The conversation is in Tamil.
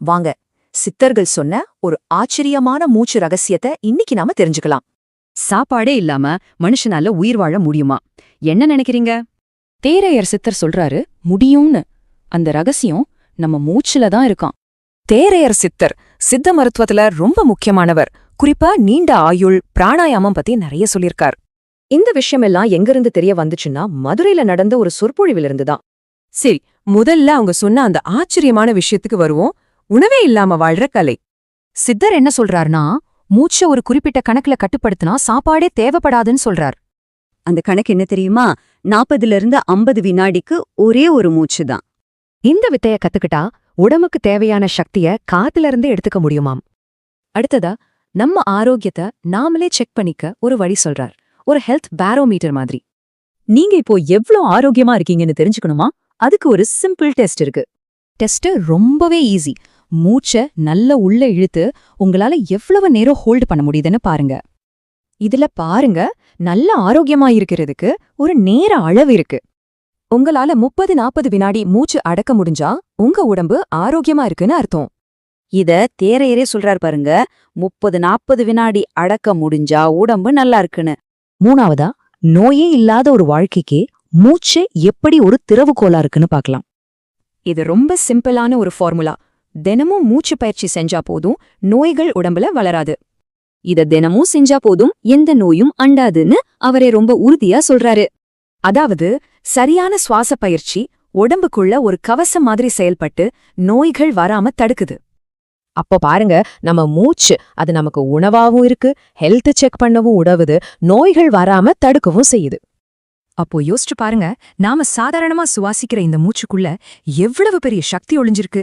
வாங்க. சித்தர்கள் சொன்ன ஒரு ஆச்சரியமான மூச்சு ரகசியத்தை இன்னைக்கு நாம தெரிஞ்சுக்கலாம். சாப்பாடே இல்லாம மனுஷனால உயிர் வாழ முடியுமா? என்ன நினைக்கிறீங்க? தேரையர் சித்தர் சொல்றாரு முடியும்னு. அந்த ரகசியம் நம்ம மூச்சுல தான் இருக்கான் தேரையர் சித்தர் சித்த மருத்துவத்துல ரொம்ப முக்கியமானவர். குறிப்பா நீண்ட ஆயுள் பிராணாயாமம் பத்தி நிறைய சொல்லியிருக்கார். இந்த விஷயமெல்லாம் எங்கிருந்து தெரிய வந்துச்சுன்னா மதுரையில நடந்த ஒரு சொற்பொழிவிலிருந்து தான் சரி முதல்ல அவங்க சொன்ன அந்த ஆச்சரியமான விஷயத்துக்கு வருவோம். உணவே இல்லாம வாழ்ற கலை. சித்தர் என்ன சொல்றாருன்னா மூச்ச ஒரு குறிப்பிட்ட கணக்குல கட்டுப்படுத்தினா சாப்பாடே தேவைப்படாதுன்னு சொல்றார். அந்த கணக்கு என்ன தெரியுமா? நாற்பதுல இருந்து ஐம்பது வினாடிக்கு ஒரே ஒரு மூச்சு தான். இந்த வித்தைய கத்துக்கிட்டா உடம்புக்கு தேவையான சக்திய காத்துல இருந்து எடுத்துக்க முடியுமாம். அடுத்ததா நம்ம ஆரோக்கியத்தை நாமளே செக் பண்ணிக்க ஒரு வழி சொல்றார். ஒரு ஹெல்த் பேரோமீட்டர் மாதிரி. நீங்க இப்போ எவ்ளோ ஆரோக்கியமா இருக்கீங்கன்னு தெரிஞ்சுக்கணுமா? அதுக்கு ஒரு சிம்பிள் டெஸ்ட் இருக்கு. டெஸ்ட் ரொம்பவே ஈஸி. மூச்ச நல்ல உள்ள இழுத்து உங்களால எவ்வளவு நேரம் ஹோல்டு பண்ண முடியுதுன்னு பாருங்க. இதுல பாருங்க நல்ல ஆரோக்கியமா இருக்கிறதுக்கு ஒரு நேர அளவு இருக்கு. உங்களால முப்பது நாற்பது வினாடி மூச்சு அடக்க முடிஞ்சா உங்க உடம்பு ஆரோக்கியமா இருக்குன்னு அர்த்தம். இத தேரையரே சொல்றார் பாருங்க முப்பது நாற்பது வினாடி அடக்க முடிஞ்சா உடம்பு நல்லா இருக்குன்னு. மூணாவதா நோயே இல்லாத ஒரு வாழ்க்கைக்கு மூச்சு எப்படி ஒரு திறவுகோலா இருக்குன்னு பார்க்கலாம் இது ரொம்ப சிம்பிளான ஒரு ஃபார்முலா. தினமும் மூச்சு பயிற்சி செஞ்சா போதும் நோய்கள் உடம்புல வளராது. இத தினமும் செஞ்சா போதும் எந்த நோயும் அண்டாதுன்னு அவரே ரொம்ப உறுதியா சொல்றாரு. அதாவது சரியான சுவாச பயிற்சி உடம்புக்குள்ள ஒரு கவசம் மாதிரி செயல்பட்டு நோய்கள் வராம தடுக்குது. அப்போ பாருங்க நம்ம மூச்சு அது நமக்கு உணவாவும் இருக்கு ஹெல்த் செக் பண்ணவும் உடவுது நோய்கள் வராம தடுக்கவும் செய்யுது. அப்போ யோசிச்சு பாருங்க நாம சாதாரணமா சுவாசிக்கிற இந்த மூச்சுக்குள்ள எவ்வளவு பெரிய சக்தி ஒளிஞ்சிருக்கு?